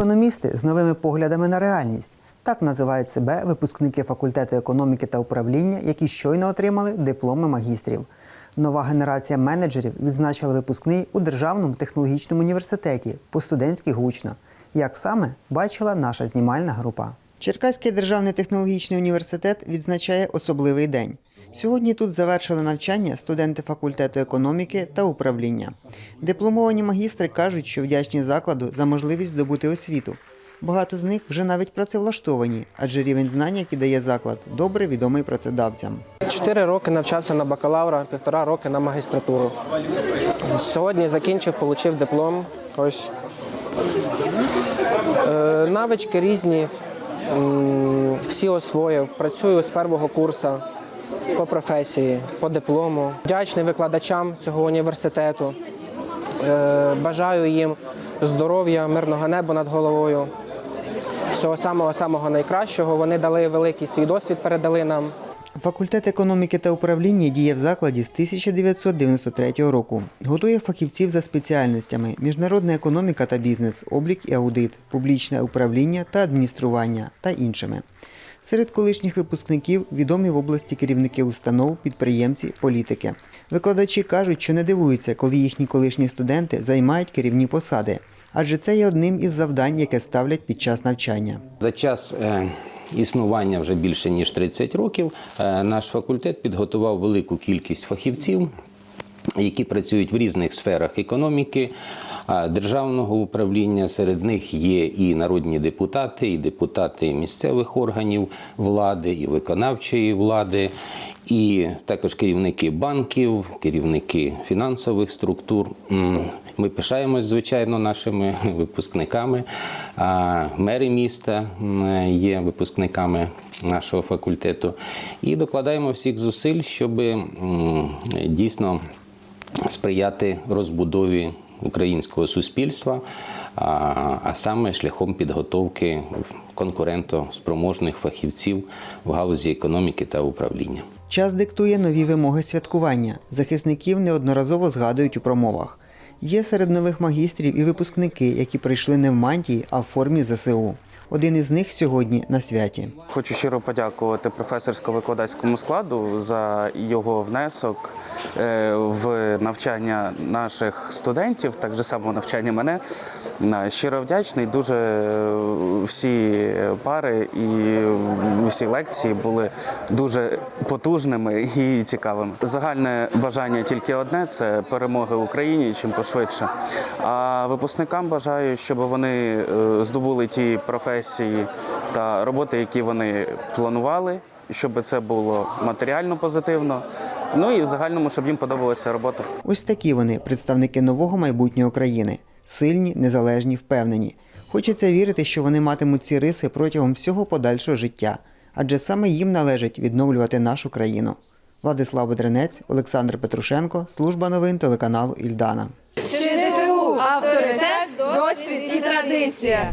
Економісти з новими поглядами на реальність. Так називають себе випускники факультету економіки та управління, які щойно отримали дипломи магістрів. Нова генерація менеджерів відзначила випускний у Державному технологічному університеті по-студентськи гучно. Як саме бачила наша знімальна група. Черкаський державний технологічний університет відзначає особливий день. Сьогодні тут завершили навчання студенти факультету економіки та управління. Дипломовані магістри кажуть, що вдячні закладу за можливість здобути освіту. Багато з них вже навіть працевлаштовані, адже рівень знань, який дає заклад, добре відомий працедавцям. Чотири роки навчався на бакалавра, півтора роки на магістратуру. Сьогодні закінчив, отримав диплом. Ось. Е, навички різні, всі освоїв. Працюю з першого курсу по професії, по диплому. Вдячний викладачам цього університету. Е, бажаю їм здоров'я, мирного неба над головою. Всього самого самого найкращого. Вони дали великий свій досвід, передали нам. Факультет економіки та управління діє в закладі з 1993 року. Готує фахівців за спеціальностями міжнародна економіка та бізнес, облік і аудит, публічне управління та адміністрування та іншими. Серед колишніх випускників відомі в області керівники установ, підприємці, політики. Викладачі кажуть, що не дивуються, коли їхні колишні студенти займають керівні посади, адже це є одним із завдань, яке ставлять під час навчання. За час е, існування вже більше ніж 30 років е, наш факультет підготував велику кількість фахівців. Які працюють в різних сферах економіки, державного управління. Серед них є і народні депутати, і депутати місцевих органів влади, і виконавчої влади, і також керівники банків, керівники фінансових структур. Ми пишаємось, звичайно, нашими випускниками. Мери міста є випускниками нашого факультету. І докладаємо всіх зусиль, щоб дійсно сприяти розбудові українського суспільства, а, саме шляхом підготовки конкурентоспроможних фахівців в галузі економіки та управління. Час диктує нові вимоги святкування. Захисників неодноразово згадують у промовах. Є серед нових магістрів і випускники, які прийшли не в мантії, а в формі ЗСУ. Один із них сьогодні на святі. Хочу щиро подякувати професорсько-викладацькому складу за його внесок е, в навчання наших студентів, так же само навчання мене. Е, Щиро вдячний. Дуже е, всі пари і всі лекції були дуже потужними і цікавими. Загальне бажання тільки одне це перемоги Україні чим пошвидше. А випускникам бажаю, щоб вони здобули ті професії та роботи, які вони планували, щоб це було матеріально позитивно. Ну і в загальному, щоб їм подобалася робота. Ось такі вони представники нового майбутнього країни. Сильні, незалежні, впевнені. Хочеться вірити, що вони матимуть ці риси протягом всього подальшого життя, адже саме їм належить відновлювати нашу країну. Владислав Бедренець, Олександр Петрушенко, служба новин телеканалу Ільдана. ЧДТУ авторитет, досвід і традиція.